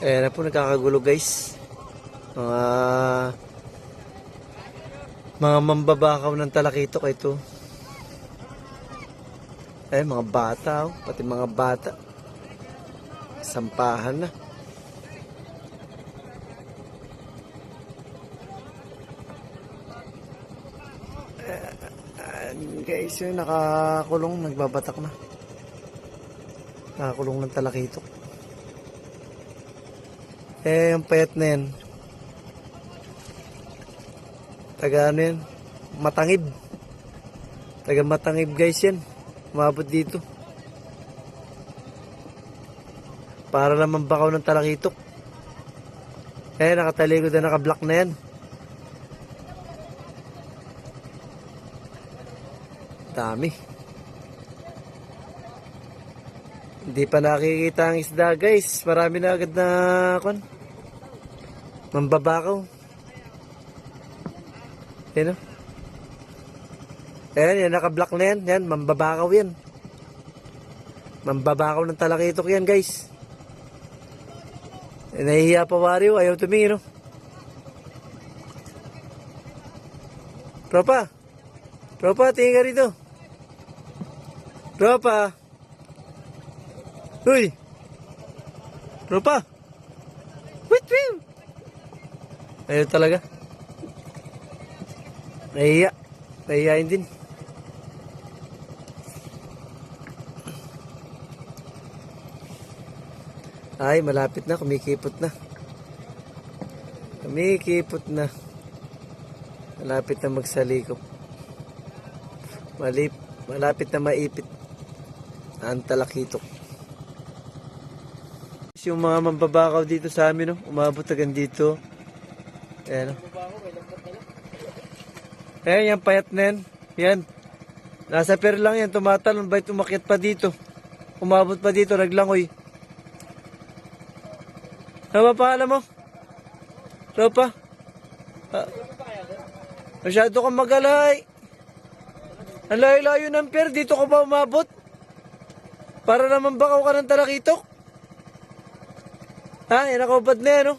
Ayan na po, nagkakagulo guys. Mga... Mga mambabakaw ng talakitok ito. Eh, mga bata, oh. pati mga bata. Sampahan na. Ayan, guys, yun, nakakulong, nagbabatak na. Nakakulong ng talakitok. Eh, yung payat na yan. Taga ano yan? Matangib. Taga matangib guys yan. Umabot dito. Para naman bakaw ng talakitok. Eh, nakatalikod na nakablock na yan. Dami. Hindi pa nakikita ang isda guys. Marami na agad na kon. Mambabakaw. Yan o. Ayan, yan, naka-block na yan. Yan, mambabakaw yan. Mambabakaw ng talakitok yan, guys. Eh, nahihiya pa Wario, ayaw tumingin, no? Tropa! Tropa, tingin ka rito. Tropa! Uy! Tropa! Wait, wait! Ayaw talaga. Nahiya. Nahiyain din. Ay, malapit na. Kumikipot na. Kumikipot na. Malapit na magsalikop. Malip, malapit na maipit. Ang talakitok. Yung mga mambabakaw dito sa amin, no? umabot agad dito. Ayan, no? Ayan, yung payat na yan. Yan. Nasa per lang yan. Tumatalon. Bait umakyat pa dito. Umabot pa dito. Naglangoy. Ano ba pangalan mo? Ropa? Ah, masyado kang magalay. Ang layo-layo ng per. Dito ka ba umabot? Para naman bakaw ka ng talakitok? Ha? Yan ako bad na no?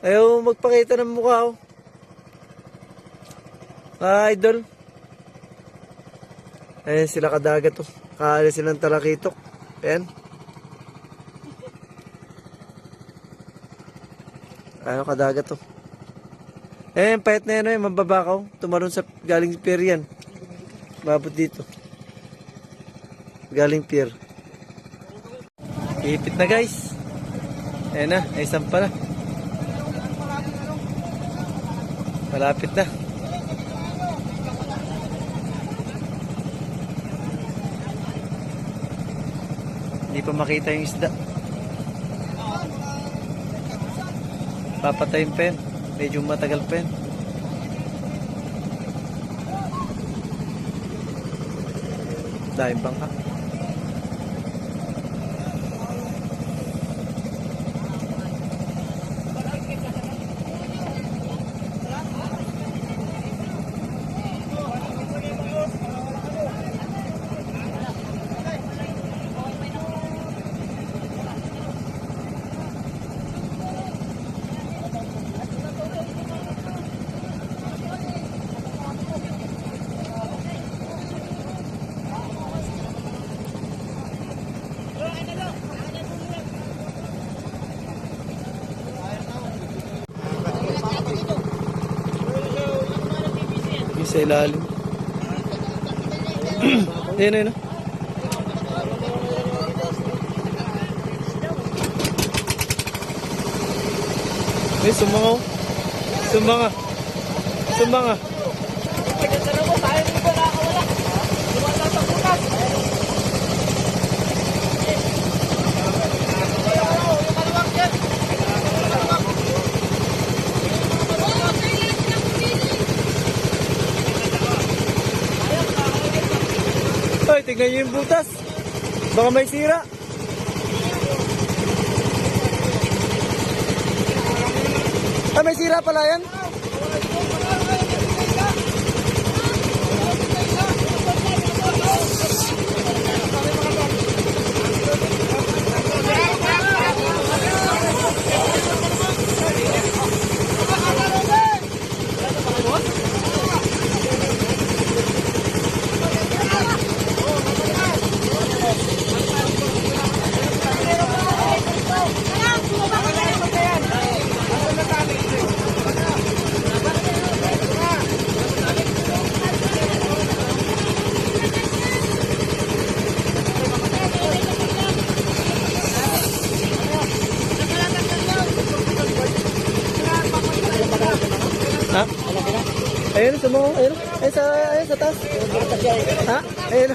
Ayaw magpakita ng mukha, oh. Ah, idol. Ayan sila kadagat to. Kaalis silang talakitok. Ayan. Ano kadagat to. Ayan, payat na yan, eh, mambabakaw. Tumaron sa galing pier yan. Mabot dito. Galing pier. Ipit na guys. Ayan na, ay sampa na. Malapit na. Hindi pa makita yung isda. Papatayin pa yan. Medyo matagal pa yan. Dahil bangka. Sa ilalim. Ayun, ayun. oh. Ay, sumanga. oh. Sumanga. Sumanga. Tignan nyo yung butas. Baka may sira. Ah, may sira pala yan? Ayun, sumo. Ayun. Ayun sa, ayun sa taas. Ha? Ayun.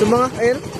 Sumanga. Ayun.